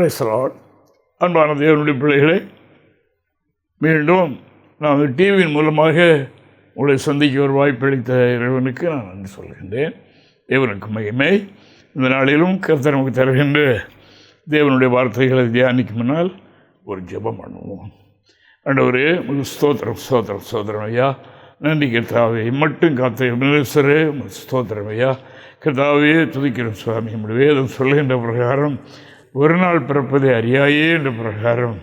பேசலாம் அன்பான தேவனுடைய பிள்ளைகளை மீண்டும் நான் டிவியின் மூலமாக உங்களை சந்திக்க ஒரு வாய்ப்பளித்த இறைவனுக்கு நான் நன்றி சொல்கின்றேன். தேவனுக்கு மகிமை. இந்த நாளிலும் கர்த்தர் நமக்கு தருகின்ற தேவனுடைய வார்த்தைகளை தியானிக்கும் முன்னால் ஒரு ஜபம் பண்ணுவோம். ஆண்டவரே ஸ்தோத்திரம் ஸ்தோத்திரம் ஸ்தோத்திரம் ஐயா. நன்றி கர்த்தாவே மட்டும் காத்த மினிஸ்டரே ஸ்தோத்திரம் ஐயா. கர்த்தாவே துதிக்கிறோம் சுவாமி. நம்முடைய வேதம் சொல்லுகின்ற பிரகாரம் ஒரு நாள் பிறப்பதை அறியாயே என்ற பிரகாரம்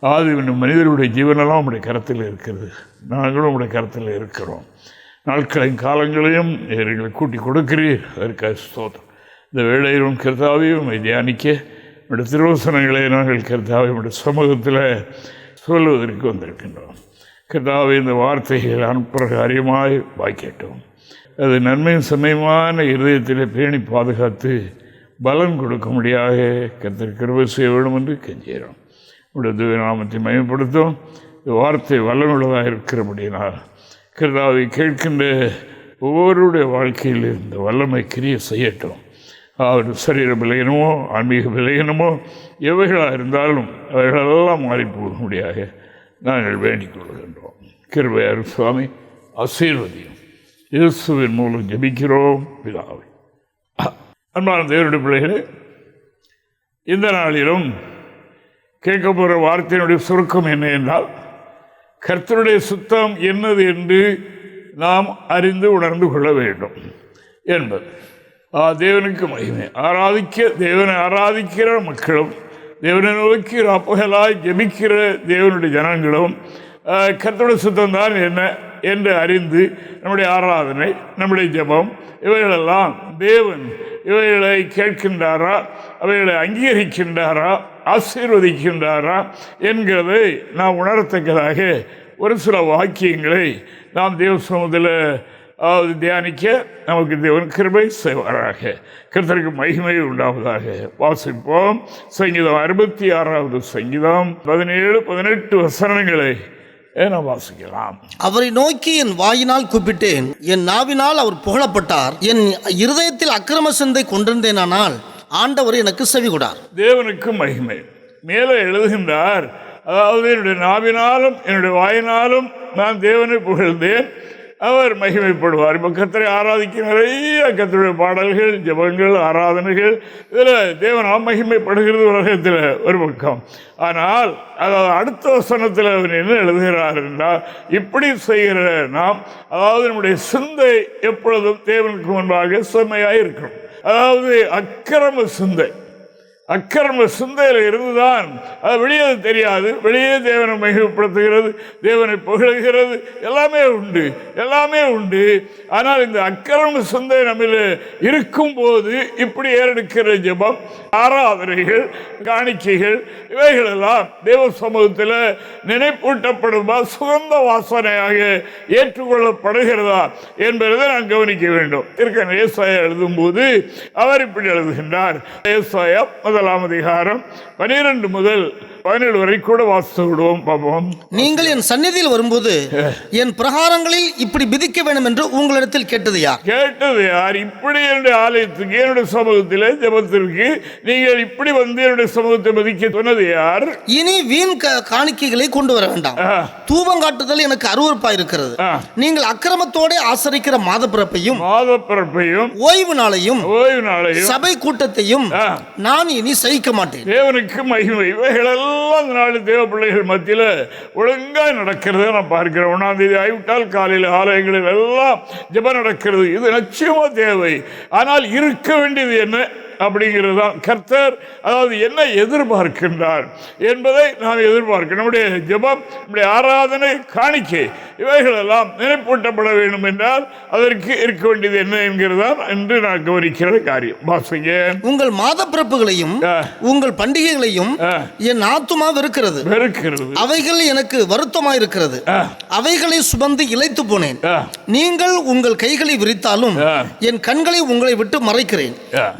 ஆதி மனிதருடைய ஜீவனெல்லாம் உடைய கரத்தில் இருக்கிறது. நாங்களும் உடைய கரத்தில் இருக்கிறோம். நாட்களையும் காலங்களையும் எங்களை கூட்டி கொடுக்கிறீர். அதற்காக ஸ்தோத்திரம். இந்த வேளையிலும் கருத்தாவையும் தியானிக்க உடைய திருவசனங்களை நாங்கள் கர்த்தாவை உடைய சமூகத்தில் சொல்வதற்கு வந்திருக்கின்றோம். கர்த்தாவை இந்த வார்த்தைகள் அனுப்பிரகாரியமாய் வாய்க்கட்டும். அது நன்மையும் சமயமான இருதயத்தில் பேணி பாதுகாத்து பலன் கொடுக்கும்படியாக கர்த்தர் கிருபை செய்ய வேண்டும் என்று கெஞ்சுகிறோம். உடைய துவ நாமத்தை மயப்படுத்தும் இந்த வார்த்தை வல்லமுள்ளதாக இருக்கிறபடினால் கிருதாவை கேட்கின்ற ஒவ்வொருடைய வாழ்க்கையில் இந்த வல்லமை கிரிய செய்யட்டும். அவர் சரீர விலையினமோ ஆன்மீக விலையினமோ எவைகளாக இருந்தாலும் அவைகளெல்லாம் மாறி போகும்படியாக நாங்கள் வேண்டிக் கொள்கின்றோம். கிருபையார் சுவாமி ஆசீர்வதியும். இயேசுவின் மூலம் ஜெபிக்கிறோம். பிதாவை. அன்பான தேவனுடைய பிள்ளைகளே இந்த நாளிலும் கேட்க போகிற வார்த்தையினுடைய சுருக்கம் என்ன என்றால் கர்த்தருடைய சுத்தம் என்னது என்று நாம் அறிந்து உணர்ந்து கொள்ள வேண்டும் என்பது. ஆ தேவனுக்கு மகிமை. ஆராதிக்க தேவனை ஆராதிக்கிற மக்களும் தேவனை நோக்கி அப்பகலாய் ஜெபிக்கிற தேவனுடைய ஜனங்களும் கர்த்தருடைய சுத்தம் தான் என்ன என்று அறிந்து நம்முடைய ஆராதனை நம்முடைய ஜெபம் இவைகளெல்லாம் தேவன் இவைகளை கேட்கின்றாரா? அவைகளை அங்கீகரிக்கின்றாரா? ஆசீர்வதிக்கின்றாரா? என்கிறதை நாம் உணரத்தக்கதாக ஒரு சில வாக்கியங்களை நாம் தேவ சமூகத்தில் அதாவது தியானிக்க நமக்கு தேவன் கிருபை செய்வாராக. கருத்தருக்கு மகிமை உண்டாவதாக வாசிப்போம். சங்கீதம் அறுபத்தி ஆறாவது சங்கீதம் பதினேழு பதினெட்டு வசனங்களை நாம் வாசிக்கலாம்? அவரை நோக்கி என் வாயினால் கூப்பிட்டேன். என் நாவினால் அவர் புகழப்பட்டார். என் இருதயத்தில் அக்கிரம சிந்தை கொண்டிருந்தேனானால் ஆண்டவர் எனக்கு செவிகொடார் தேவனுக்கு மகிமை. மேலே எழுதுகின்றார் அதாவது என்னுடைய நாவினாலும் என்னுடைய வாயினாலும் நான் தேவனை புகழ்ந்தேன். அவர் மகிமைப்படுவார். இப்போ கத்தரை ஆராதிக்க நிறைய கத்தருடைய பாடல்கள் ஜெபங்கள் ஆராதனைகள் இதில் தேவனால் மகிமைப்படுகிறது உலகத்தில் ஒரு பக்கம். ஆனால் அதாவது அடுத்த வசனத்தில் அவர் என்ன எழுதுகிறார் என்றால் இப்படி செய்கிற நாம் அதாவது நம்முடைய சிந்தை எப்பொழுதும் தேவனுக்கு முன்பாக செம்மையாக இருக்கணும் அதாவது அக்கிரம சிந்தை. அக்கிரம சிந்தையில் இருந்துதான். அது வெளியே தெரியாது. வெளியே தேவனை மகிழ்வுப்படுத்துகிறது தேவனை புகழ்கிறது எல்லாமே உண்டு. எல்லாமே உண்டு. ஆனால் இந்த அக்கிரம சிந்தை நம்மில் இருக்கும்போது இப்படி ஏறெடுக்கிற ஜெபம் ஆராதனைகள் காணிக்கைகள் இவைகளெல்லாம் தேவ சமூகத்தில் நினைப்பூட்டப்படுமா? சுகந்த வாசனையாக ஏற்றுக்கொள்ளப்படுகிறதா என்பதை நான் கவனிக்க வேண்டும். இருக்க ஏசாயா எழுதும்போது அவர் இப்படி எழுதுகின்றார். ஏசாயா முதலாம் அதிகாரம் பனிரெண்டு முதல் பதினேழு வரை கூட வாசித்து விடுவோம் பார்ப்போம். நீங்கள் என் சந்நிதியில் வரும்போது என் பிரகாரங்களில் இப்படி விதிக்க வேண்டும் என்று உங்களிடத்தில் கேட்டது யார்? கேட்டது யார்? இப்படி என்னுடைய ஆலயத்துக்கு என்னுடைய சமூகத்தில் ஜெபத்திற்கு நீங்கள் இப்படி வந்து என்னுடைய சமூகத்தை மதிக்க சொன்னது யார்? இனி வீண் காணிக்கைகளை கொண்டு வர வேண்டாம். ஆ. தூபம் காட்டுதல் எனக்கு அருவருப்பா இருக்கிறது. நீங்கள் அக்கிரமத்தோட ஆசரிக்கிற மாத பிறப்பையும் மாத பிறப்பையும் ஓய்வு நாளையும் ஓய்வு நாளையும் சபை கூட்டத்தையும். நான் இனி சகிக்க மாட்டேன். தேவனுக்கு மகிமை. இவைகளெல்லாம் இந்த நாள் தேவ பிள்ளைகள் மத்தியில் ஒழுங்காக நடக்கிறத நான் பார்க்கிறேன். ஒன்றாந்தேதி ஆகிவிட்டால் காலையில் ஆலயங்களில் எல்லாம் ஜெபம் நடக்கிறது. இது நிச்சயமாக தேவை. ஆனால் இருக்க வேண்டியது என்ன? அப்படிங்கிறது தான் கர்த்தர் அதாவது என்ன எதிர்பார்க்கின்றார் என்பதை நாம் எதிர்பார்க்க நம்முடைய ஜெபம் நம்முடைய ஆராதனை காணிக்கை இவைகளெல்லாம் நினைப்பூட்டப்பட வேண்டும் என்றால் அதற்கு இருக்க வேண்டியது என்ன என்கிறதான் என்று நான் கவனிக்கிற காரியம் வாசிங்க உங்கள் மாத பிறப்புகளையும். உங்கள் பண்டிகைகளையும். என் ஆத்துமா வெறுக்கிறது வெறுக்கிறது அவைகள் எனக்கு வருத்தமாயிருக்கிறது ஆ. அவைகளை சுமந்து இளைத்து போனேன். நீங்கள் உங்கள் கைகளை விரித்தாலும். என் கண்களை உங்களை விட்டு மறைக்கிறேன்.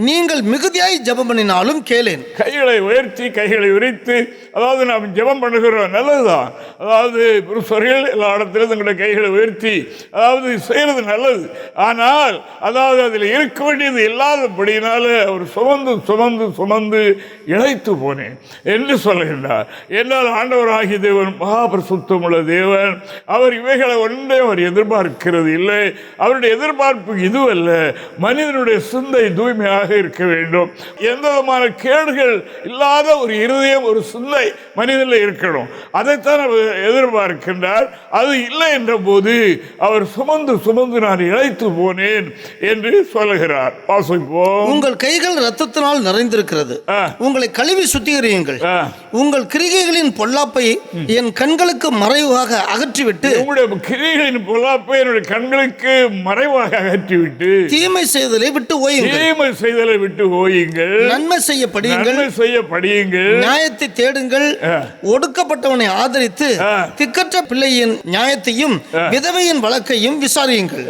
நீங்கள் மிகுதியாய் ஜெபம் பண்ணினாலும் கேளேன். கைகளை உயர்த்தி கைகளை உரித்து அதாவது நாம் ஜெபம் பண்ணுகிறோம் நல்லதுதான். அதாவது புருஷர்கள் எல்லா இடத்திலும் தங்களுடைய கைகளை உயர்த்தி அதாவது செய்கிறது நல்லது. ஆனால் அதாவது அதில் இருக்க வேண்டியது இல்லாதபடினால அவர் சுமந்து சுமந்து சுமந்து இழைத்து போனேன் என்று சொல்லுகின்றார் என்னால் ஆண்டவராகிய தேவன் மகாபிரசுத்தம் உள்ள தேவன் அவர் இவைகளை ஒன்றே அவர் எதிர்பார்க்கிறது இல்லை. அவருடைய எதிர்பார்ப்பு இதுவல்ல. மனிதனுடைய சிந்தை தூய்மையாக இருக்க வேண்டும் எந்த விதமான கேடுகள் இல்லாத ஒரு இருதயம் ஒரு சிந்தை மனிதனில் இருக்கணும். அதைத்தான் அவர் எதிர்பார்க்கின்றார். அது இல்லை என்ற போது அவர் சுமந்து சுமந்து நான் இழைத்து போனேன் என்று சொல்லுகிறார் வாசிப்போம். உங்கள் கைகள் இரத்தத்தினால் நிறைந்திருக்கிறது. உங்களை கழுவி சுத்திகரியுங்கள். உங்கள் கிரிகைகளின் பொல்லாப்பை என் கண்களுக்கு மறைவாக அகற்றிவிட்டு உங்களுடைய கிரிகளின் பொல்லாப்பை என்னுடைய கண்களுக்கு மறைவாக அகற்றிவிட்டு தீமை செய்தலை விட்டு ஓயுங்கள். தீமை செய்தலை விட்டு ஓயுங்கள் நன்மை செய்ய படியுங்கள் நன்மை செய்ய படியுங்கள் நியாயத்தை தேடுங்கள். ஒடுக்கப்பட்டவனை ஆதரித்து. திக்கற்ற பிள்ளையின் நியாயத்தையும் விதவையின் வழக்கையும் விசாரியுங்கள்.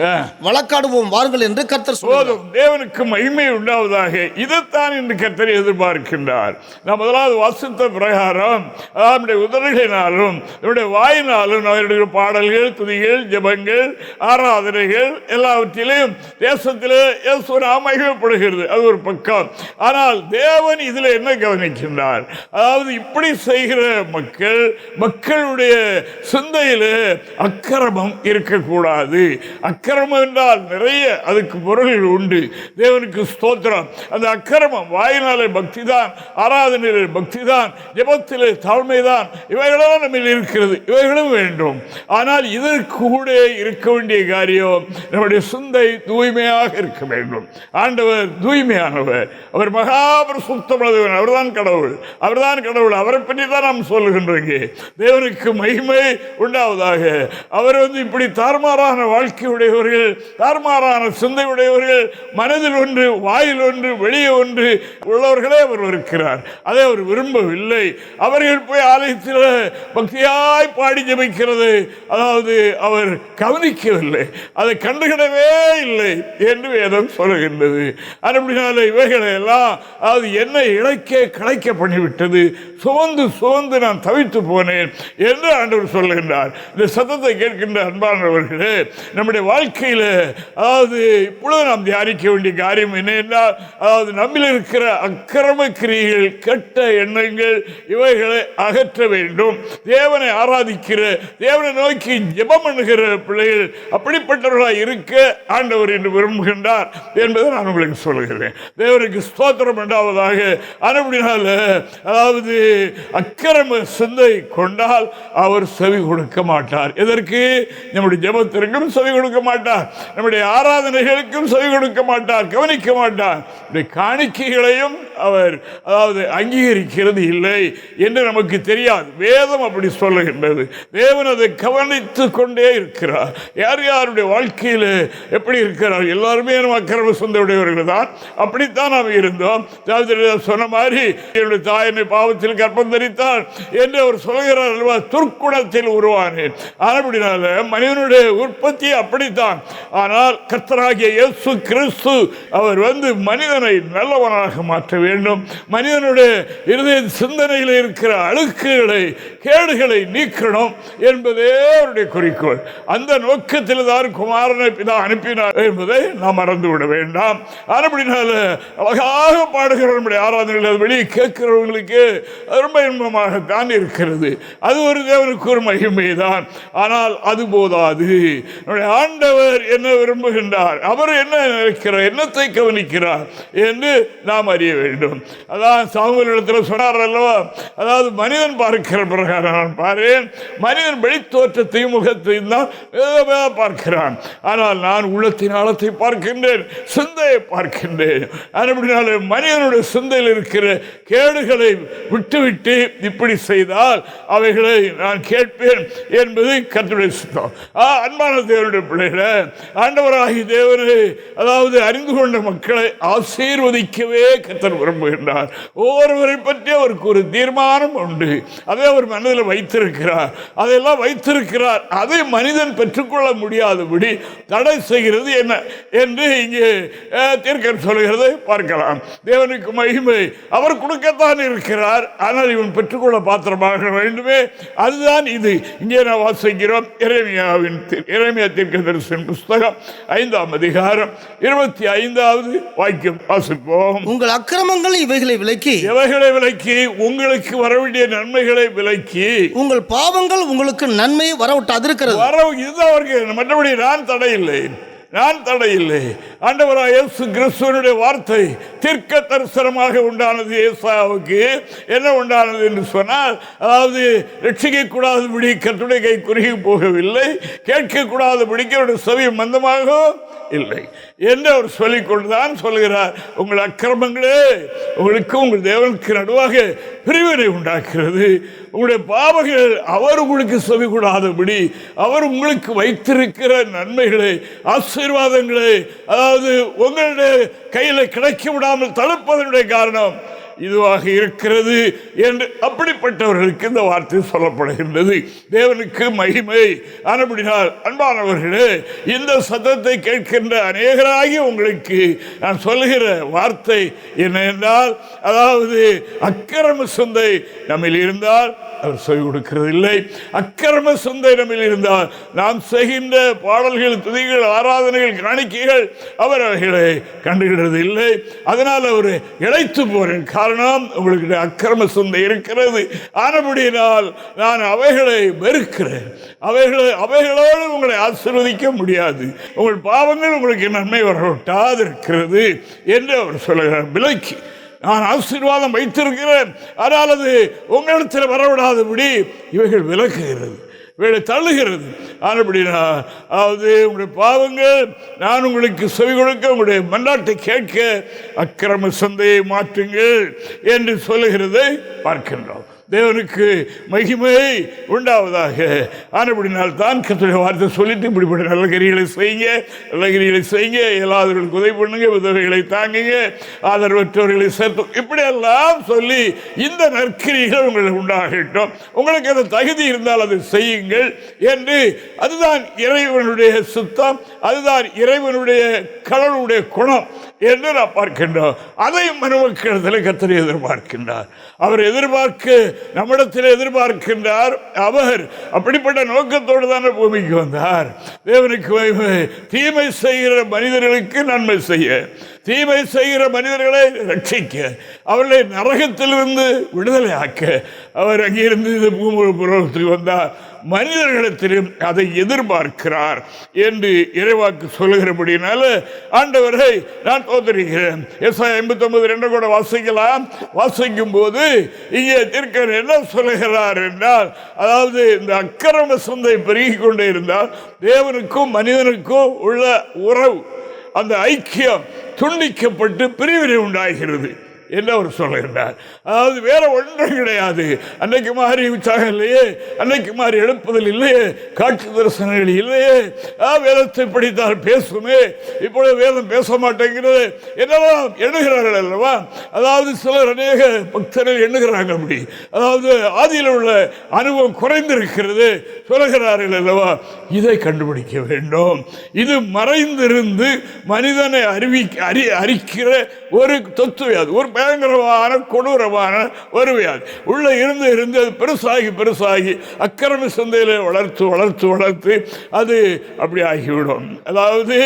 வழக்காடுவோம் வாருங்கள் என்று கர்த்தர் போதும். தேவனுக்கு மகிமை உண்டாவதாக இதைத்தான் இன்று கர்த்தர் எதிர்பார்க்கின்றார். நாம் முதலாவது வாசித்த பிரகாரம் நம்முடைய உதடுகளினாலும் நம்முடைய வாயினாலும் நம்முடைய பாடல்கள் துதிகள் ஜெபங்கள் ஆராதனைகள் எல்லாவற்றிலும் தேசத்திலே இயேசு நாம் மகிமைப்படுகிறது. அது ஒரு பக்கம். ஆனால் தேவன் இதில் என்ன கவனிக்கின்றார்? அதாவது இப்படி செய்கிற மக்கள் மக்களுடைய சிந்தையில் அக்கிரமம் இருக்கக்கூடாது. அக்கிரமம் என்றால் நிறைய அதுக்கு பொருள்கள் உண்டு. தேவனுக்கு ஸ்தோத்திரம். அந்த அக்கிரமம் வாயினாலே பக்தி தான் ஆராதனையிலே பக்தி தான் ஜபத்திலே தாழ்மை தான் இவைகளெல்லாம் நம்ம இருக்கிறது. இவைகளும் வேண்டும். ஆனால் இதற்கு கூட இருக்க வேண்டிய காரியம் நம்முடைய சிந்தை தூய்மையாக இருக்க வேண்டும். ஆண்டவர் தூய்மையானவர். அவர் மகாபர் சுத்தமுள்ளவர் அவர்தான் கடவுள். அவர்தான் கடவுள். அவரை பற்றி தான் நாம் சொல்லுகின்றோங்க தேவனுக்கு மகிமை உண்டாவதாக. அவர் வந்து இப்படி தார்மாறான வாழ்க்கை உடையவர்கள் தார்மாறான சிந்தை உடையவர்கள் மனதில் ஒன்று வாயில் ஒன்று வெளியே ஒன்று உள்ளவர்களே அவர் இருக்கிறார். அதை அவர் விரும்பவில்லை. அவர்கள் போய் ஆலயத்தில் பக்தியாய் பாடி ஜபிக்கிறது. அதாவது அவர் கவனிக்கவில்லை. அதை கண்டுகிடவே இல்லை என்று வேதம் சொல்லுகின்றது. அப்படினால இவைகளை எல்லாம் அதாவது என்னை இழைக்க கிடைக்க பண்ணிவிட்டது. சுமந்து சுமந்து நான் தவித்து போனேன் என்று ஆண்டவர் சொல்லுகின்றார் இந்த சத்தத்தை கேட்கின்ற அன்பானவர்களே நம்முடைய வாழ்க்கையில் அதாவது இப்பொழுது நாம் தியானிக்க வேண்டிய காரியம் என்ன என்றால் அதாவது நம்மில் இருக்கிற அக்கிரம கிரியைகள் கெட்ட எண்ணங்கள் இவைகளை அகற்ற வேண்டும். தேவனை ஆராதிக்கிற தேவனை நோக்கி ஜெபம் பண்ணுகிற பிள்ளைகள் அப்படிப்பட்டவர்களாக இருக்க ஆண்டவர் என்று விரும்புகின்றார் என்பதை நான் உங்களுக்கு சொல்லுகிறேன் தேவனுக்கு ஸ்தோத்திரம் உண்டாவதாக. அனுப்பினால அதாவது அக்கிரம சிந்தை கொண்டால் அவர் செவி கொடுக்க மாட்டார். எதற்கு? நம்முடைய ஜபத்திற்கும் செவி கொடுக்க மாட்டார். நம்முடைய ஆராதனைகளுக்கும் செவி கொடுக்க மாட்டார். கவனிக்க மாட்டார். காணிக்கைகளையும் அவர் அதாவது அங்கீகரிக்கிறது இல்லை என்று நமக்கு தெரியாது. வேதம் அப்படி சொல்லுகின்றது. தேவன் அதை கவனித்து கொண்டே இருக்கிறார். யார் யாருடைய வாழ்க்கையில் எப்படி இருக்கிறார் எல்லாருமே நம்ம அக்கிரம சிந்தையுடையவர்கள் தான் அப்படித்தான் நாம் இருந்தோம். சொன்ன மாதிரி என்னுடைய தாய் என்னை பாவத்தில் கற்பம் தரித்தார் என்று அவர் சொல்கிறார் அல்லவா? துர்க்குணத்தில் உருவானேன் அப்படினால மனிதனுடைய உற்பத்தி அப்படித்தான். ஆனால் கர்த்தராகிய இயேசு கிறிஸ்து அவர் வந்து மனிதனை நல்லவனாக மாற்ற வேண்டும். மனிதனுடைய இருதய சிந்தனையில் இருக்கிற அழுக்குகளை கேடுகளை நீக்கணும் என்பதே அவருடைய குறிக்கோள். அந்த நோக்கத்தில் தான் குமாரனை பிதா அனுப்பினார் என்பதை நாம் மறந்து விட வேண்டாம். அப்படினால அழகாக பாடுகிற நம்முடைய ஆராதனைகள். அது வெளியே கேட்கிறவங்களுக்கு ரொம்ப இன்பமாகத்தான் இருக்கிறது. அது ஒரு தேவனுக்கு ஒரு மகிமை தான் ஆனால் அது போதாது. நம்முடைய ஆண்டவர் என்ன விரும்புகின்றார்? அவர் என்ன நினைக்கிறார்? என்னத்தை கவனிக்கிறார்? என்று நாம் அறிய வேண்டும். அதான் சாமுவல் இடத்துல சொன்னார் அல்லவா? அதாவது மனிதன் பார்க்கிற பிரகாரம் நான் பாரேன். மனிதன் வெளித்தோற்றத்தையும் முகத்தையும் தான் பார்க்கிறான். ஆனால் நான் உள்ளத்தின் ஆழத்தை பார்க்கின்றேன் சிந்தையை பார்க்கின்றேன். அப்படினால மனிதனுடைய சிந்தையில் இருக்கிற கேடுகளை விட்டுவிட்டு இப்படி செய்தால் அவைகளை நான் கேட்பேன் என்பது கர்த்தருடைய சுத்தம். ஆ, அன்பான தேவனுடைய பிள்ளைகளை ஆண்டவராகி தேவனை அதாவது அறிந்து கொண்ட மக்களை ஆசீர்வதிக்கவே கத்தர் விரும்புகின்றார். ஒவ்வொருவரை பற்றி அவருக்கு ஒரு தீர்மானம் உண்டு. அதை அவர் மனதில் வைத்திருக்கிறார். அதையெல்லாம் வைத்திருக்கிறார். அதை மனிதன் பெற்றுக்கொள்ள முடியாதபடி தடை செய்கிறது என்ன என்று இங்கே அஹ், தீர்க்கர் சொல்கிறது பார்க்கலாம். தேவனுக்கு மகிமை. அவர் கொடுக்கத்தான் இருக்கிறார். ஆனால் இவன் பெற்றுக்கொள்ள பாத்திரமாக வேண்டுமே. அதுதான் இது. இங்கே நான் வாசிக்கிறோம் இறைமையாவின் இறைமையா தீர்க்க தரிசன புஸ்தகம் ஐந்தாம் அதிகாரம் இருபத்தி ஐந்தாவது வாக்கியம் வாசிப்போம். உங்கள் அக்கிரமங்கள் இவைகளை விலக்கி எவைகளை விலக்கி? உங்களுக்கு வர வேண்டிய நன்மைகளை விலக்கி. உங்கள் பாவங்கள் உங்களுக்கு நன்மையை வரவிட்டாதிருக்கிறது. வர இதுதான் அவருக்கு. மற்றபடி நான் தடையில்லை. நான் தடையில்லை. ஆண்டவராக இயேசு கிறிஸ்துவனுடைய வார்த்தை தீர்க்க தரிசனமாக உண்டானது ஏசாவுக்கு. என்ன உண்டானது என்று சொன்னால் அதாவது ரட்சிக்க கூடாதபடி கத்துடைய கை குறுகி போகவில்லை. கேட்க கூடாதபடிக்கு அவருடைய செவி மந்தமாக இல்லை. என்று அவர் சொல்லிக் கொண்டுதான் சொல்கிறார். உங்கள் அக்கிரமங்களே உங்களுக்கு உங்கள் தேவனுக்கு நடுவாக பிரிவினை உண்டாக்குறது உங்களுடைய பாவங்கள் அவர் உங்களுக்கு செவி கூடாதபடி அவர் உங்களுக்கு வைத்திருக்கிற நன்மைகளை ஆசீர்வாதங்களை அதாவது உங்களுடைய கையில் கிடைக்க விடாமல் தடுப்பதனுடைய காரணம். இதுவாக இருக்கிறது என்று அப்படிப்பட்டவர்களுக்கு இந்த வார்த்தை சொல்லப்படுகின்றது. தேவனுக்கு மகிமை அனுப்பினால் அன்பானவர்களே இந்த சத்தத்தை கேட்கின்ற அநேகராகி உங்களுக்கு நான் சொல்லுகிற வார்த்தை என்ன என்றால் அதாவது அக்கிரம சொந்தை நம்மில் இருந்தால் அவர் சொல்லிக் கொடுக்கிறதில்லை. அக்கிரம சொந்தை நம்மில் இருந்தால் நாம் செய்கின்ற பாடல்கள் துதிகள் ஆராதனைகள் காணிக்கைகள் அவர் அவைகளை கண்டுகிறது இல்லை அதனால் அவர் இழைத்து போறேன் காரணம் உங்களுக்கு அக்கிரம சிந்தை இருக்கிறது. ஆனபடியினால் நான் அவைகளை வெறுக்கிறேன். அவைகளை அவைகளோடு உங்களை ஆசீர்வதிக்க முடியாது. உங்கள் பாவங்கள் உங்களுக்கு நன்மை வரவிட்டாதிருக்கிறது என்று அவர் சொல்கிறார் விலைக்கு நான் ஆசீர்வாதம் வைத்திருக்கிறேன். ஆனால் அது உங்களிடத்தில் வரவிடாதபடி இவைகள் விலக்குகிறது வேலை தள்ளுகிறது. ஆனபடினா அதாவது உங்களுடைய பாவங்கள் நான் உங்களுக்கு செவி கொடுக்க உங்களுடைய மன்றாட்டை கேட்க அக்கிரம சந்தையை மாற்றுங்கள் என்று சொல்லுகிறதை பார்க்கின்றோம். தேவனுக்கு மகிமை உண்டாவதாக. ஆனபடினால் தான் கத்துடைய வார்த்தை சொல்லிட்டு இப்படிப்பட்ட நல்ல கிரிகளை செய்யுங்க நல்ல கிரிகளை செய்யுங்க இயலாதவர்களுக்கு உதவி பண்ணுங்க உதவிகளை தாங்குங்க ஆதரவற்றவர்களை சேர்த்து இப்படியெல்லாம் சொல்லி இந்த நற்கிரிகள் உங்களுக்கு உண்டாகட்டும். உங்களுக்கு அந்த தகுதி இருந்தால் அதை செய்யுங்கள் என்று அதுதான் இறைவனுடைய சுத்தம் அதுதான் இறைவனுடைய கடவுளுடைய குணம். என்று நான் பார்க்கின்றோம். அதையும் மனுமக்களிடத்தில் கத்தரை எதிர்பார்க்கின்றார். அவர் எதிர்பார்க்க நம்மிடத்தில் எதிர்பார்க்கின்றார். அவர் அப்படிப்பட்ட நோக்கத்தோடு தானே பூமிக்கு வந்தார். தேவனுக்கு தீமை செய்கிற மனிதர்களுக்கு நன்மை செய்ய. தீமை செய்கிற மனிதர்களை ரட்சிக்க அவர்களை நரகத்திலிருந்து விடுதலை ஆக்க அவர் அங்கிருந்து இந்த பூமி புறத்துக்கு வந்தார். மனிதர்களிடத்திலும் அதை எதிர்பார்க்கிறார் என்று இறைவாக்கு சொல்லுகிறபடினால ஆண்டவரை நான் தோத்தரிக்கிறேன் எஸ் ஐம்பத்தி ஒன்பது ரெண்டு கூட வாசிக்கலாம். வாசிக்கும் போது இங்கே தீர்க்கர் என்ன சொல்லுகிறார் என்றால் அதாவது இந்த அக்கிரம சந்தை பெருகி கொண்டே இருந்தால் தேவனுக்கும் மனிதனுக்கும் உள்ள உறவு அந்த ஐக்கியம் துண்டிக்கப்பட்டு பிரிவினை உண்டாகிறது. என்று அவர் சொல்லுகிறார் அதாவது வேற ஒன்றும் கிடையாது. அன்னைக்கு மாதிரி உற்சாகம் இல்லையே அன்னைக்கு மாதிரி எழுப்புதல் இல்லையே காட்சி தரிசனங்கள் இல்லையே. வேதத்தை படித்தால் பேசுமே இப்பொழுது வேதம் பேச மாட்டேங்கிறது. என்னெல்லாம் எண்ணுகிறார்கள் அல்லவா? அதாவது சிலர் அநேக பக்தர்கள் எண்ணுகிறாங்க அப்படி. அதாவது ஆதியில் உள்ள அனுபவம் குறைந்திருக்கிறது. சொல்லுகிறார்கள் அல்லவா? இதை கண்டுபிடிக்க வேண்டும். இது மறைந்திருந்து மனிதனை அறிவி அறி அறிக்கிற ஒரு தொத்துவை அது. ஒரு பயங்கரமான கொடூரமான ஒரு வியாதி இருந்து இருந்து அது பெருசாகி பெருசாகி அக்கிரம சந்தையில் வளர்த்து வளர்த்து வளர்த்து அது அப்படி ஆகிவிடும். அதாவது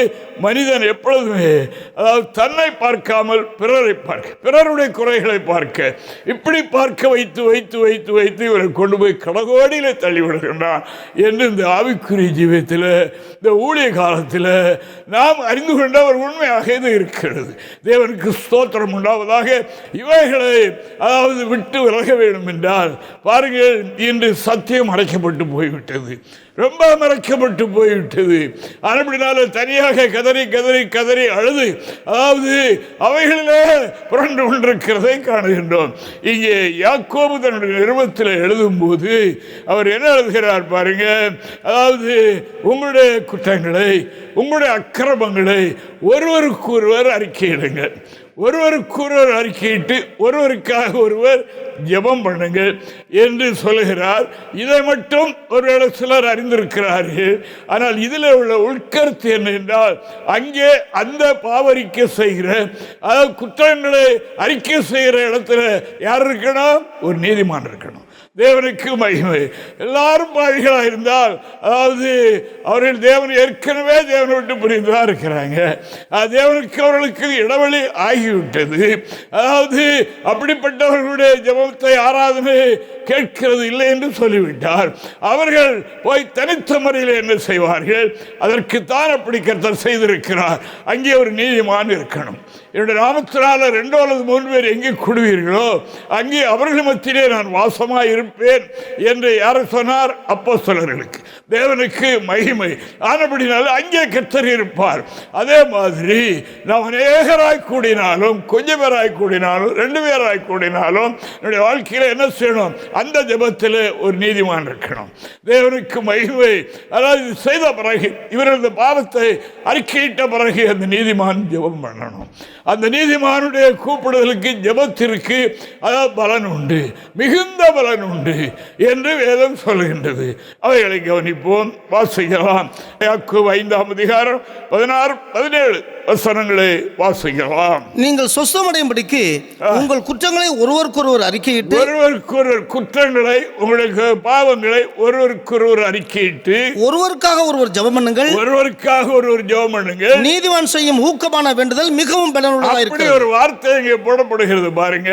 மனிதன் எப்பொழுதுமே அதாவது தன்னை பார்க்காமல் பிறரை பார்க்க பிறருடைய குறைகளை பார்க்க இப்படி பார்க்க வைத்து வைத்து வைத்து வைத்து இவரை கொண்டு போய் கடகோடியில் தள்ளிவிடுகின்றான் என்று இந்த ஆவிக்குரிய ஜீவியத்தில் இந்த ஊழிய காலத்தில் நாம் அறிந்து கொண்ட ஒரு உண்மையாக இது இருக்கிறது. தேவனுக்கு ஸ்தோத்திரம் உண்டாவதாக இவைகளை அதாவது விட்டு விலக வேண்டும் என்றால் பாருங்கள் இன்று சத்தியம் அடைக்கப்பட்டு போய்விட்டது. ரொம்ப மறைக்கப்பட்டு போய்விட்டது. அப்படினால தனியாக கதறி கதறி கதறி அழுது அதாவது அவைகளிலே புரண்டு கொண்டிருக்கிறதை காணுகின்றோம். இங்கே யாக்கோபு தன்னுடைய நிறுவத்தில் எழுதும்போது அவர் என்ன எழுதுகிறார் பாருங்க அதாவது உங்களுடைய குற்றங்களை உங்களுடைய அக்கிரமங்களை ஒருவருக்கு ஒருவர் அறிக்கையிடுங்கள். ஒருவருக்கொருவர் அறிக்கையிட்டு ஒருவருக்காக ஒருவர் ஜெபம் பண்ணுங்கள் என்று சொல்லுகிறார் இதை மட்டும் ஒருவேளை சிலர் அறிந்திருக்கிறார்கள். ஆனால் இதில் உள்ள உட்கருத்து என்ன என்றால் அங்கே அந்த பாவரிக்கை செய்கிற அதாவது குற்றங்களை அறிக்கை செய்கிற இடத்துல யார் இருக்கணும்? ஒரு நீதிமான் இருக்கணும். தேவனுக்கு மகிமை. எல்லாரும் பாவிகளாக இருந்தால் அதாவது அவர்கள் தேவன் ஏற்கனவே தேவனை விட்டு புரிந்துதான் இருக்கிறாங்க. தேவனுக்கு அவர்களுக்கு இடைவெளி ஆகிவிட்டது. அதாவது அப்படிப்பட்டவர்களுடைய ஜெபத்தை ஆராதனை கேட்கிறது இல்லை என்று சொல்லிவிட்டார். அவர்கள் போய் தனித்த முறையில் என்ன செய்வார்கள்? அதற்குத்தான் அப்படி கர்த்தர் செய்திருக்கிறார். அங்கே ஒரு நீதிமான் இருக்கணும். என்னுடைய நாமத்தினால ரெண்டோ அல்லது மூன்று பேர் எங்கே கூடுவீர்களோ அங்கே அவர்கள் மத்தியிலே நான் வாசமாக இருப்பேன் என்று யார் சொன்னார்? அப்போ தேவனுக்கு மகிமை. ஆனபடினால அங்கே கத்தர் இருப்பார். அதே மாதிரி நாம் அநேகராய் கூடினாலும் கொஞ்ச பேராய் கூடினாலும் ரெண்டு பேராய் கூடினாலும் என்னுடைய வாழ்க்கையில் என்ன செய்யணும்? அந்த ஜெபத்தில் ஒரு நீதிமான் இருக்கணும். தேவனுக்கு மகிமை. அதாவது செய்த பிறகு இவரது பாவத்தை அறிக்கையிட்ட பிறகு அந்த நீதிமான் ஜெபம் பண்ணணும். அந்த நீதிமானுடைய கூப்பிடுதலுக்கு ஜெபத்திற்கு அதாவது பலன் உண்டு மிகுந்த பலன் உண்டு என்று வேதம் சொல்கின்றது. அவைகளை கவனிப்போம் வாசிக்கலாம். ஐந்தாம் அதிகாரம் பதினாறு பதினேழு வசனங்களை வாசிக்கலாம். நீங்கள் சொஸ்தமடையும்படிக்கு உங்கள் குற்றங்களை ஒருவருக்கொருவர் அறிக்கையிட்டு ஒருவருக்கொருவர் குற்றங்களை உங்களுக்கு பாவங்களை ஒருவருக்கொருவர் அறிக்கையிட்டு ஒருவருக்காக ஒருவர் ஜெபம் பண்ணுங்கள். ஒருவருக்காக ஒருவர் ஜெபம் பண்ணுங்க நீதிவான் செய்யும் ஊக்கமான வேண்டுதல் மிகவும் பலனுள்ளதா இருக்கிறது. ஒரு வார்த்தை இங்கே போடப்படுகிறது பாருங்க.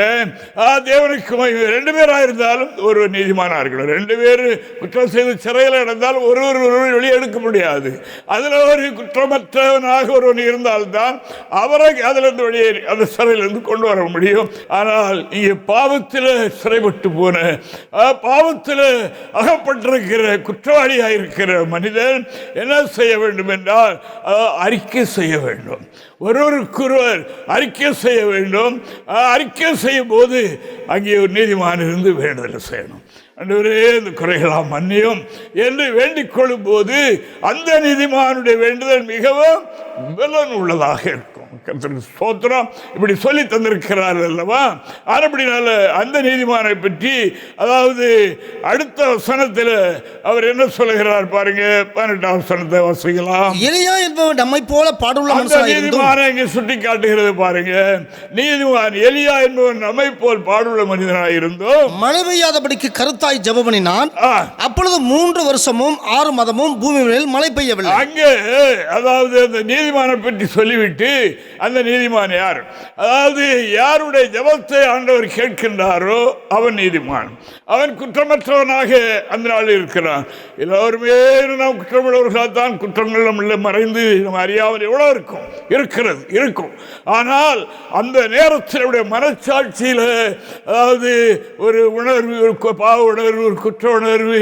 தேவனுக்கு. ரெண்டு பேரா இருந்தாலும் ஒரு நீதிமானா இருக்கணும். ரெண்டு பேர் குற்றம் செய்து சிறையில் நடந்தால் ஒருவர் ஒருவர் வெளியே எடுக்க முடியாது. அதில் ஒரு குற்றமற்றவனாக ஒருவன் இருந்தால்தான் அவரை அதிலிருந்து வெளியே அந்த சிறையிலிருந்து கொண்டு வர முடியும். ஆனால் இங்கே பாவத்தில் சிறைப்பட்டு போன பாவத்தில் அகப்பட்டிருக்கிற குற்றவாளியாக இருக்கிற மனிதன் என்ன செய்ய வேண்டும் என்றால் அறிக்கை செய்ய வேண்டும். ஒருவருக்கொருவர் அறிக்கை செய்ய வேண்டும். அறிக்கை செய்யும் போது அங்கே ஒரு நீதிமான் இருந்து வேண்டுதல் செய்யணும். அன்றுவரே இந்த குறைகளாம் மன்னியும் என்று வேண்டிக் கொள்ளும் போது அந்த நீதிமானுடைய வேண்டுதல் மிகவும் பலன் உள்ளதாக இருக்கும். ஸ்தோத்திரம். இப்படி சொல்லி தந்திருக்கிறார் அல்லவா? ஆனப்படினால அந்த நீதிமானை பற்றி அதாவது அடுத்த வசனத்தில் அவர் என்ன சொல்லுகிறார் பாருங்க பதினெட்டாம் வசனத்தை வாசிக்கலாம். எலியா என்பவன் நம்மை போல பாடுள்ள நீதிமானை இங்கே சுட்டி காட்டுகிறது பாருங்க. நீதிமான் எலியா என்பவன் நம்மை போல் பாடுள்ள மனிதனாக இருந்தோம் மழை பெய்யாதபடிக்கு கருத்தாய் ஜெபம் பண்ணினான் அப்பொழுது மூன்று வருஷமும் ஆறு மாதமும் பூமி மழை பெய்யவில்லை. அங்கே அதாவது அந்த நீதிமானை பற்றி சொல்லிவிட்டு அந்த நீதிமான் யார்? அதாவது யாருடைய ஜெபத்தை ஆண்டவர் கேட்கின்றாரோ அவன் நீதிமான். அவன் குற்றமற்றவனாக அந்த நாள் இருக்கிறான். எல்லோருமே நாம் குற்றமுள்ளவர்களால் தான் குற்றங்கள் மறைந்து நம்ம அறியாமல் எவ்வளோ இருக்கும்? இருக்கிறது இருக்கும். ஆனால் அந்த நேரத்தினுடைய மனச்சாட்சியில் அதாவது ஒரு உணர்வு ஒரு பாவ உணர்வு ஒரு குற்ற உணர்வு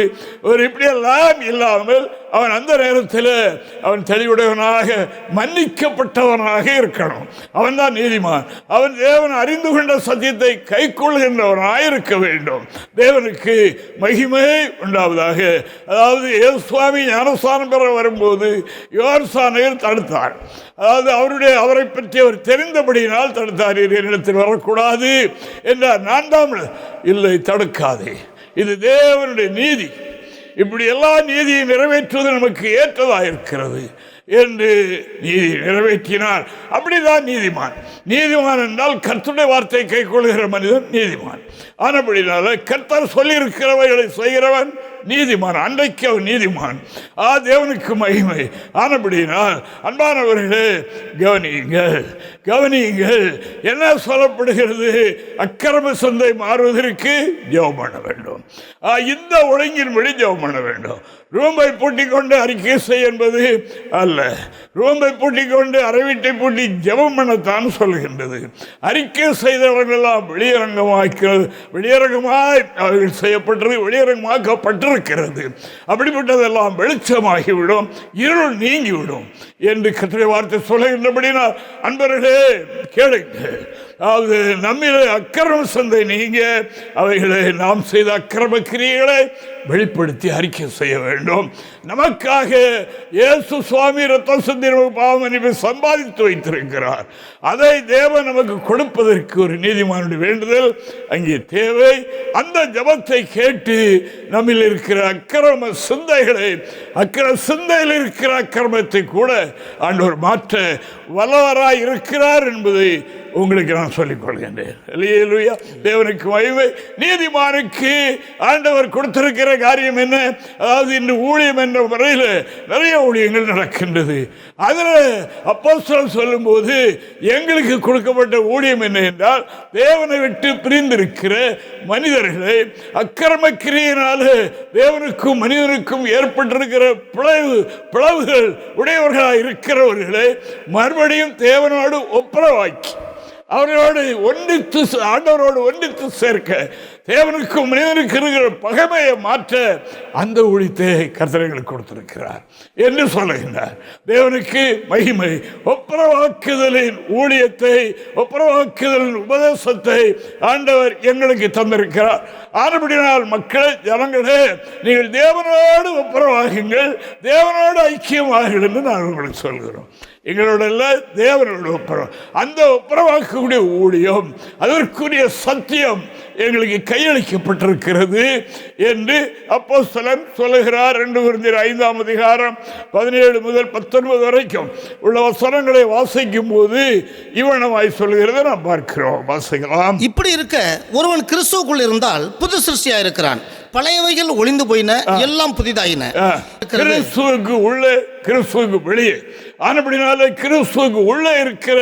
ஒரு இப்படியெல்லாம் இல்லாமல் அவன் அந்த நேரத்தில் அவன் தெளிவுடையவனாக மன்னிக்கப்பட்டவனாக இருக்கணும் அவன் தான் நீதிமான். அவன் தேவன் அறிந்து கொண்ட சத்தியத்தை கை கொள்கின்றவனாயிருக்க வேண்டும். தேவனுக்கு மகிமை உண்டாவதாக. அதாவது இயேசு சுவாமி ஞானஸ்தானம் பெற வரும்போது யோர்சானையில் தடுத்தார். அதாவது அவருடைய அவரை பற்றி அவர் தெரிந்தபடியினால் தடுத்தார். என்னிடத்தில் வரக்கூடாது என்றார். நான் தான் இல்லை தடுக்காதே. இது தேவனுடைய நீதி. இப்படி எல்லா நீதியை நிறைவேற்றுவது நமக்கு ஏற்றதாக இருக்கிறது என்று நீதி நிறைவேற்றினார். அப்படிதான் நீதிமான். நீதிமான் என்றால் கர்த்துடைய வார்த்தை கை கொள்கிற மனிதன் நீதிமான். ஆனபடினால கர்த்தர் சொல்லியிருக்கிறவைகளை செய்கிறவன் நீதிமான் அன்றைக்கு அவர் நீதிமான். ஆ தேவனுக்கு மகிமை. ஆனபடியினால் அன்பானவர்களே கவனியுங்கள் கவனியுங்கள். என்ன சொல்லப்படுகிறது? அக்கிரம சந்தை மாறுவதற்கு ஜெபம் பண்ண வேண்டும். இந்த ஒழுங்கின்படி ஜெபம் பண்ண வேண்டும். ரூம்பை பூட்டிக் கொண்டு அறிக்கை செய் என்பது அல்ல. ரூம்பை பூட்டிக் கொண்டு அரைவீட்டை பூட்டி ஜெபம் பண்ணத்தான் சொல்கின்றது. அறிக்கை செய்தவர்களெல்லாம் வெளியரங்கமாக்க வெளியரங்கமாய் அவர்கள் செய்யப்பட்டது இருக்கிறது. அப்படிப்பட்டதெல்லாம் வெளிச்சமாகிவிடும் இருள் நீங்கிவிடும் என்று கத்திரை வார்த்தை சொல்லுகின்றபடினால் அன்பர்களே கேளுங்கள். அதாவது நம்மிலே அக்கிரம சந்தை நீங்க அவைகளை நாம் செய்த அக்கிரம கிரியைகளை வெளிப்படுத்தி அறிக்கை செய்ய வேண்டும். நமக்காக இயேசு சுவாமி ரத்தம் சந்தி நமக்கு மன்னிப்பை சம்பாதித்து வைத்திருக்கிறார். அதை தேவன் நமக்கு கொடுப்பதற்கு ஒரு நீதிமானுடைய வேண்டுதல் அங்கே தேவை. அந்த ஜபத்தை கேட்டு நம்மில் இருக்கிற அக்கிரம சிந்தைகளை அக்கிர சிந்தையில் இருக்கிற அக்கிரமத்தை கூட ஆண்டவர் மாற்ற வல்லவராய் இருக்கிறார் என்பதை உங்களுக்கு நான் சொல்லிக் கொள்கின்றேன். அல்லேலூயா. தேவனுக்கு மகிமை. நீதிமானுக்கு ஆண்டவர் கொடுத்திருக்கிற காரியம் என்ன? அதாவது இன்று ஊழியம் என்ற முறையில் நிறைய ஊழியங்கள் நடக்கின்றது. அதில் அப்போ சொல்லும்போது எங்களுக்கு கொடுக்கப்பட்ட ஊழியம் என்ன என்றால் தேவனை விட்டு பிரிந்திருக்கிற மனிதர்களை அக்கிரமக்கிரியினால தேவனுக்கும் மனிதனுக்கும் ஏற்பட்டிருக்கிற பிளவு பிளவுகள் உடையவர்களாக இருக்கிறவர்களை மறுபடியும் தேவனோடு ஒப்புரவாக்கி அவர்களோடு ஒன்றித்து ஆண்டவரோடு ஒன்றித்து சேர்க்க தேவனுக்கும் மனிதனுக்கு இருக்கிற பகைமையை மாற்ற அந்த ஊழியத்தை கர்த்தனைகளுக்கு கொடுத்திருக்கிறார் என்று சொல்லுகின்றார். தேவனுக்கு மகிமை ஒப்புரவாக்குதலின் ஊழியத்தை ஒப்புரவாக்குதலின் உபதேசத்தை ஆண்டவர் எங்களுக்கு தந்திருக்கிறார். ஆனபடினால் மக்களை ஜனங்களே நீங்கள் தேவனோடு ஒப்புரவாகுங்கள் தேவனோடு ஐக்கியமாகுங்கள் என்று நான் உங்களுக்கு சொல்கிறோம். எங்களோட தேவனோட ஒப்புரம் அந்த ஒப்புரவாக்கக்கூடிய ஊழியம் அதற்குரிய சத்தியம் எங்களுக்கு கையளிக்கப்பட்டிருக்கிறது என்று அப்போ சொல்லுகிறார். ரெண்டு விருந்திர் ஐந்தாம் அதிகாரம் பதினேழு முதல் பத்தொன்பது வரைக்கும் உள்ள வசனங்களை வாசிக்கும் போது இவனமாய் சொல்லுகிறதை நாம் பார்க்கிறோம். வாசிக்கலாம். இப்படி இருக்க ஒருவன் கிறிஸ்துவுக்குள் இருந்தால் புது சிருஷ்டியா இருக்கிறான். பழையவைகள் ஒளிந்து போயின எல்லாம் புதிதாயின. கிறிஸ்துவுக்கு உள்ளே கிறிஸ்துவுக்கு வெளியே. ஆனபடினால கிறிஸ்துவுக்கு உள்ளே இருக்கிற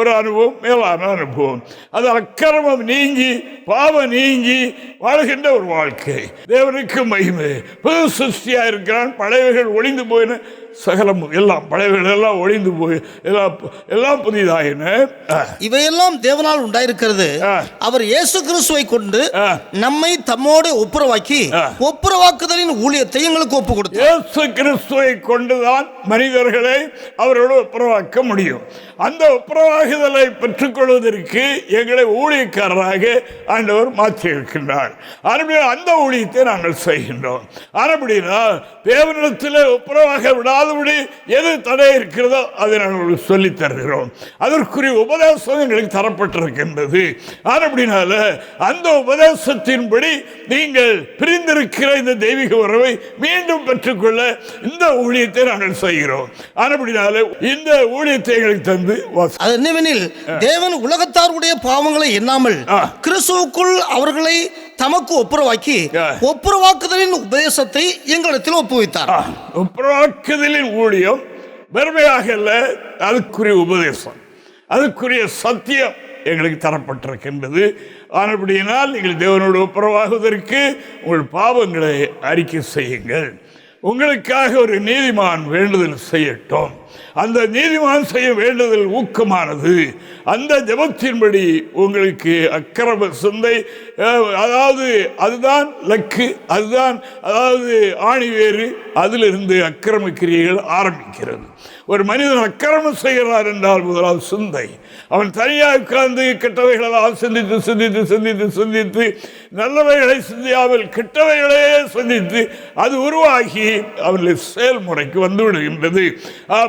ஒரு அனுபவம் மேலான அனுபவம். அது அக்கிரமம் நீங்கி பாவம் நீங்கி வாழ்கின்ற ஒரு வாழ்க்கை. தேவனுக்கு மகிமை. புது சிருஷ்டியா இருக்கிறான் பழையவைகள் ஒளிந்து போயின சகலம் எல்லாம் பழையவைகள் எல்லாம் ஒளிந்து போய் எல்லாம் எல்லாம் புதிதாயின. இவையெல்லாம் தேவனால் உண்டாயிருக்கிறது. அவர் இயேசு கிறிஸ்துவை கொண்டு. நம்மை தம்மோடு ஒப்புரவாக்கி. ஒப்புரவாக்குதலின் ஊழியத்தை எங்களுக்கு ஒப்பு கொடுத்தார் இயேசு கிறிஸ்துவை கொண்டுதான் தான் மனிதர்களை அவரோடு ஒப்புரவாக்க முடியும். அந்த ஒப்புரவாகுதலை பெற்றுக்கொள்வதற்கு எங்களை ஊழியக்காரராக ஆண்டவர் மாற்றியிருக்கின்றார். ஆனபடியால் அந்த ஊழியத்தை நாங்கள் செய்கின்றோம். ஆனபடினால் தேவனிடத்தில் ஒப்புரவாக விடாதபடி எது தடை இருக்கிறதோ அதை நாங்கள் சொல்லி தருகிறோம். அதற்குரிய உபதேசம் எங்களுக்கு தரப்பட்டிருக்கின்றது. ஆனபடினால அந்த உபதேசத்தின்படி நீங்கள் பிரிந்திருக்கிற இந்த தெய்வீக உறவை மீண்டும் பெற்றுக்கொள்ள இந்த ஊழியத்தை நாங்கள் செய்கிறோம். ஆனபடினால இந்த ஊழியத்தை எங்களுக்கு தந்து அது என்னவெனில் தேவன் உலகத்தாருடைய பாவங்களை எண்ணாமல். கிறிஸ்துவுக்குள் அவர்களை தமக்கு ஒப்புரவாக்கி. ஒப்புரவாக்குதலின் உபதேசத்தை எங்களிடத்தில் ஒப்புவித்தார். புறாக்குதலின் ஊழியம் வெறுமையாக அல்ல அதுக்குரிய உபதேசம். அதுக்குரிய சத்தியம் எங்களுக்கு தரப்பட்டிருக்கின்றது. ஆனபடியினால் நீங்கள் தேவனோடு ஒப்புரவாகுவதற்கு உங்கள் பாவங்களை அறிக்கை செய்யுங்கள். உங்களுக்காக ஒரு நீதிமான் வேண்டுதல் செய்யட்டும். அந்த நீதிமான் செய்ய வேண்டுதல் ஊக்கமானது. அந்த ஜெபத்தின்படி உங்களுக்கு அக்கிரம சிந்தை அதாவது அதுதான் லக்கு அதுதான் அதாவது ஆணிவேறு அதிலிருந்து அக்கிரம கிரியைகள் ஆரம்பிக்கிறது. ஒரு மனிதன் அக்கிரமம் செய்கிறார் என்றால் முதலாவது சிந்தை. அவன் தனியாக உட்கார்ந்து கெட்டவைகளெல்லாம் சிந்தித்து சிந்தித்து சிந்தித்து சிந்தித்து நல்லவைகளை சிந்தியாமல் கெட்டவைகளே சிந்தித்து அது உருவாகி அவனுடைய செயல்முறைக்கு வந்து விடுகின்றது.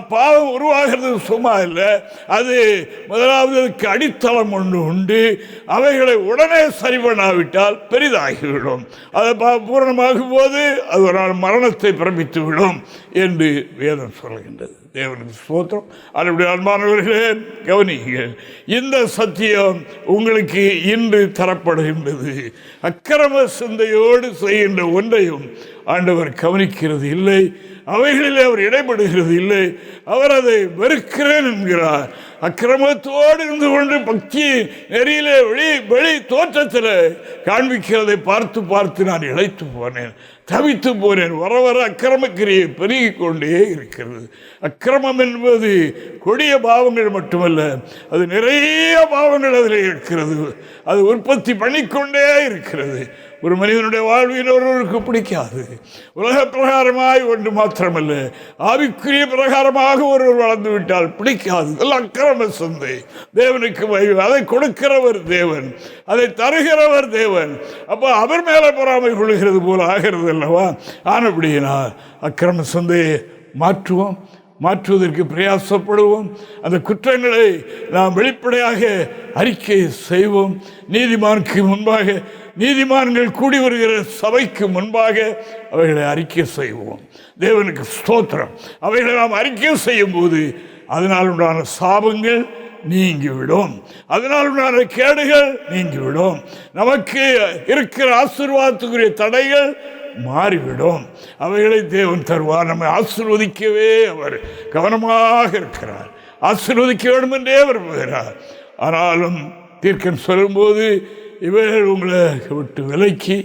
பாவம் உருவாகிறது சும்மா இல்லை. அது முதலாவது அதுக்கு அடித்தளம் ஒன்று உண்டு. அவைகளை உடனே சரி பண்ணாவிட்டால் பெரிதாகிவிடும். அது பா- பூரணமாகும் போது அது ஒரு நாள் மரணத்தை பிறப்பித்து விடும் என்று வேதம் சொல்கின்றது. தேவனுக்கு ஸ்தோத்திரம். அதுபடி அன்பானவர்களே கவனியுங்கள் இந்த சத்தியம் உங்களுக்கு இன்று தரப்படுகின்றது. அக்கிரம சிந்தையோடு செய்கின்ற ஒன்றையும் ஆண்டவர் கவனிக்கிறது இல்லை அவைகளில் அவர் இடைப்படுகிறது இல்லை அவர் அதை வெறுக்கிறேன் என்கிறார். அக்கிரமத்தோடு இருந்து கொண்டு பக்தி நெறியிலே வெளி வெளி தோற்றத்தில் காண்பிக்கிறதை பார்த்து பார்த்து நான் இழைத்து போனேன் தவித்து போனேன். வர வர அக்கிரமக்கிரியை பெருகி கொண்டே இருக்கிறது. அக்கிரமம் என்பது கொடிய பாவங்கள் மட்டுமல்ல அது நிறைய பாவங்கள் அதில் இருக்கிறது. அது உற்பத்தி பண்ணிக்கொண்டே இருக்கிறது. ஒரு மனிதனுடைய வாழ்வு ஒருவருக்கு பிடிக்காது. உலக பிரகாரமாய் ஒன்று மாத்திரமல்ல ஆவிக்குரிய பிரகாரமாக ஒருவர் வளர்ந்து விட்டால் பிடிக்காது. இதெல்லாம் அக்கிரம சந்தை. தேவனுக்கு மகிமை. அதை கொடுக்கிறவர் தேவன் அதை தருகிறவர் தேவன். அப்போ அவர் மேலே பொறாமை கொள்கிறது போல ஆகிறது அல்லவா? ஆனப்படியினால் அக்கிரம சந்தையை மாற்றுவோம் மாற்றுவதற்கு பிரயாசப்படுவோம். அந்த குற்றங்களை நாம் வெளிப்படையாக அறிக்கை செய்வோம். நீதிமானுக்கு முன்பாக நீதிமான்கள் கூடி வருகிற சபைக்கு முன்பாக அவைகளை அறிக்கை செய்வோம். தேவனுக்கு ஸ்தோத்திரம். அவைகளை நாம் அறிக்கை செய்யும் போது அதனால் உண்டான சாபங்கள் நீங்கிவிடும். அதனால் உண்டான கேடுகள் நீங்கிவிடும். நமக்கு இருக்கிற ஆசீர்வாதத்துக்குரிய தடைகள் மாறிவிடும். அவைகளை தேவன் தருவார். நம்மை ஆசிர்வதிக்கவே அவர் கவனமாக இருக்கிறார். ஆசிர்வதிக்க வேண்டும் என்றே விரும்புகிறார் ஆனாலும் தீர்க்கன் சொல்லும்போது இவைகள் உங்களை விட்டு விலக்கி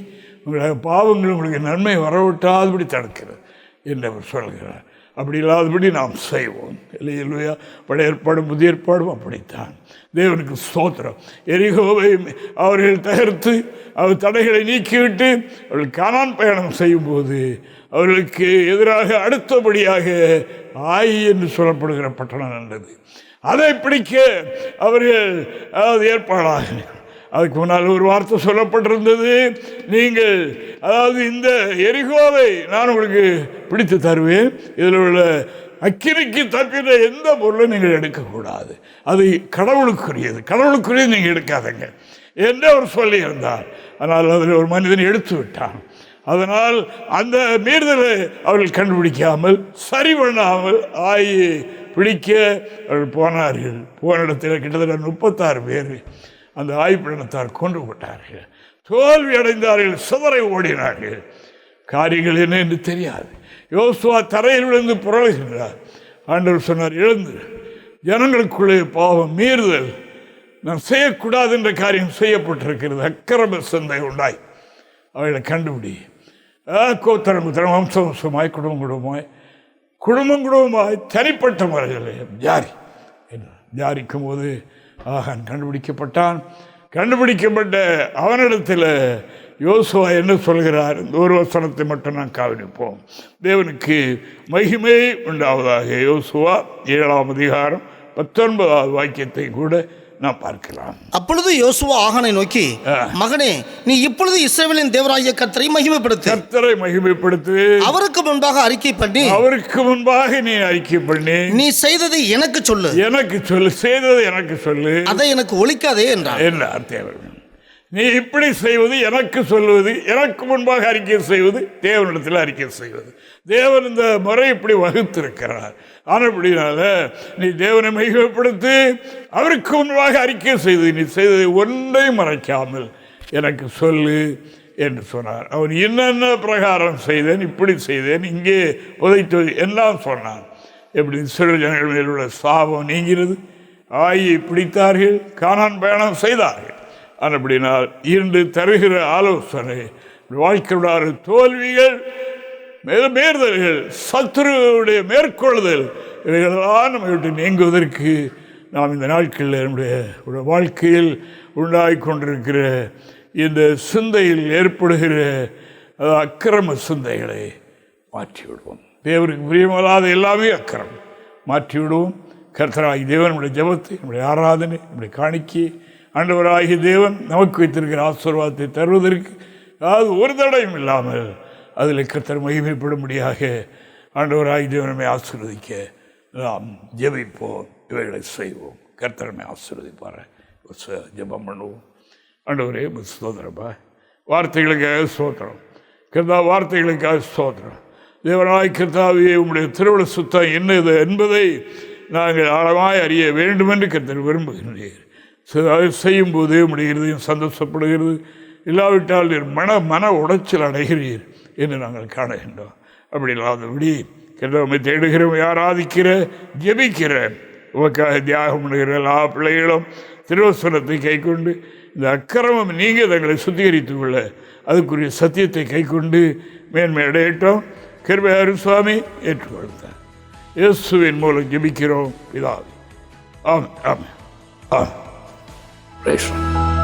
உங்களை பாவங்கள் உங்களுக்கு நன்மை வரவிட்டாதபடி தடுக்கிறது என்று அவர் சொல்கிறார். அப்படி இல்லாதபடி நாம் செய்வோம். இல்லையா பழைய ஏற்பாடும் புதிய ஏற்பாடும் அப்படித்தான். தேவனுக்கு ஸ்தோத்திரம். எரிகோவை அவர்கள் தகர்த்து அவர் தடைகளை நீக்கிவிட்டு அவர்கள் காணான் பயணம் செய்யும்போது அவர்களுக்கு எதிராக அடுத்தபடியாக ஆய் என்று சொல்லப்படுகிற பட்டணம் நல்லது அதை பிடிக்க அவர்கள் அதாவது ஏற்பாடாக அதுக்கு முன்னால் ஒரு வார்த்தை சொல்லப்பட்டிருந்தது. நீங்கள் அதாவது இந்த எரிகோவை நான் உங்களுக்கு பிடித்து தருவேன். இதில் உள்ள அக்கினிக்கு தப்பின எந்த பொருளும் நீங்கள் எடுக்கக்கூடாது. அது கடவுளுக்குரியது. கடவுளுக்குரியது நீங்கள் எடுக்காதீங்க என்று அவர் சொல்லியிருந்தார். ஆனால் அதில் ஒரு மனிதன் எடுத்து விட்டான். அதனால் அந்த மீறுதலை அவர்கள் கண்டுபிடிக்காமல் சரி பண்ணாமல் ஆயி பிடிக்க அவர்கள் போனார்கள். போன இடத்தில் கிட்டத்தட்ட முப்பத்தாறு பேர் அந்த ஆய்ப்பிடத்தார் கொண்டு விட்டார்கள். தோல்வி அடைந்தார்கள் சிதறை ஓடினார்கள். காரியங்கள் என்ன என்று தெரியாது. யோசுவா தரையில் விழுந்து புரளுகின்றார். ஆண்டவர் சொன்னார் எழுந்து. ஜனங்களுக்குள்ளே பாவம் மீறுதல். நான் செய்யக்கூடாது என்ற காரியம் செய்யப்பட்டிருக்கிறது. அக்கிரம சந்தை உண்டாய். அவளை கண்டுபிடி. ஆ, குத்தரம் வம்சம் வம்சமாய் குடும்பம் குடும்பமாய் குடும்பம் குடும்பமாய் தனிப்பட்ட முறையில் ஜாரி. என்றார். ஜாரிக்கும் போது ஆகன் கண்டுபிடிக்கப்பட்டான். கண்டுபிடிக்கப்பட்ட அவனிடத்தில் யோசுவா என்ன சொல்கிறார்? இந்த ஒரு வசனத்தை மட்டும் நான் கவனிப்போம். தேவனுக்கு மகிமை உண்டாவதாக. யோசுவா ஏழாம் அதிகாரம் பத்தொன்பதாவது வாக்கியத்தை கூட நாம் பார்க்கலாம். அப்பொழுது யோசுவா ஆகானை நோக்கி மகனே நீ இப்பொழுது இஸ்ரவேலின் தேவராகிய கர்த்தரை மகிமைப்படுத்து. கர்த்தரை மகிமைப்படுத்து. அவருக்கு முன்பாக அறிக்கை பண்ணி அவருக்கு முன்பாக நீ அறிக்கை பண்ணி நீ செய்ததை எனக்கு சொல்லு. எனக்கு சொல்லு செய்தது எனக்கு சொல்லு. அதை எனக்கு ஒழிக்காதே என்றார். என்றார் தேவன் நீ இப்படி செய்வது எனக்கு சொல்வது எனக்கு முன்பாக அறிக்கை செய்வது தேவனிடத்தில் அறிக்கை செய்வது. தேவன் இந்த முறை இப்படி வகுத்திருக்கிறார். ஆனப்படினால நீ தேவனை மகிமைப்படுத்தி அவருக்கு முன்பாக அறிக்கை செய்து நீ செய்ததை ஒன்றையும் மறைக்காமல் எனக்கு சொல்லு என்று சொன்னார். அவன் என்னென்ன பிரகாரம் செய்தேன் இப்படி செய்தேன் இங்கே உதைத்து எல்லாம் சொன்னான். எப்படி சிறு ஜனங்கள் மேல் உள்ள சாபம் நீங்கிறது ஆயை பிடித்தார்கள் காணான் பயணம் செய்தார்கள். அப்படினால் இன்று தருகிற ஆலோசனை வாழ்க்கையுடைய தோல்விகள் மேலும் சத்துருடைய மேற்கொள்ளுதல் இவைகளெல்லாம் நம்மை விட்டு நீங்குவதற்கு நாம் இந்த நாட்களில் நம்முடைய வாழ்க்கையில் உண்டாகி கொண்டிருக்கிற இந்த சிந்தையில் ஏற்படுகிற அக்கிரம சிந்தைகளை மாற்றிவிடுவோம். தேவருக்கு பிரியமில்லாத எல்லாமே அக்கிரம். மாற்றிவிடுவோம். கர்த்தராகி தேவன் நம்முடைய ஜபத்தை நம்முடைய ஆராதனை நம்முடைய காணிக்கை ஆண்டவராகிய தேவன் நமக்கு வைத்திருக்கிற ஆசீர்வாதத்தை தருவதற்கு அதாவது ஒரு தடையும் இல்லாமல் அதில் கத்தர் மகிமைப்படும்படியாக ஆண்டவராய் தேவனமே ஆசீர்வதிக்க நாம் ஜெபிப்போம். இவைகளை செய்வோம். கர்த்தர் ஆசீர்வதிப்பார்? ஜெபம் பண்ணுவோம். ஆண்டவரே உமக்கு ஸ்தோத்திரப்பா. வார்த்தைகளுக்காக ஸ்தோத்திரம். கிருந்தா வார்த்தைகளுக்காக ஸ்தோத்திரம். தேவனாய் கர்த்தாவே உங்களுடைய திருவிழ சுத்தம் என்னது என்பதை நாங்கள் ஆழமாய் அறிய வேண்டும் என்று கருத்தர் விரும்புகின்றீர். செய்யும் அதை செய்யும்போது உம்முடைய இருதயம் சந்தோஷப்படுகிறது. இல்லாவிட்டால் மன மன உடைச்சல் அடைகிறீர். என்று நாங்கள் காணுகின்றோம் அப்படி இல்லாதபடி கெட்டவமை தேடுகிறோம் ஆராதிக்கிற ஜெபிக்கிற. உமக்காக தியாகம் பண்ணுகிற எல்லா பிள்ளைகளும் திருவசனத்தை கைக்கொண்டு இந்த அக்கிரமம் நீங்கள் தங்களை சுத்திகரித்துக் கொள்ள அதுக்குரிய சத்தியத்தை கைக்கொண்டு மேன்மை அடையட்டும். கிருபையாரு சுவாமி ஏற்றுக்கொள்த்தார் இயேசுவின் மூலம் ஜெபிக்கிறோம் பிதாவே. ஆமாம் ஆமாம் ஆமாம் Praise.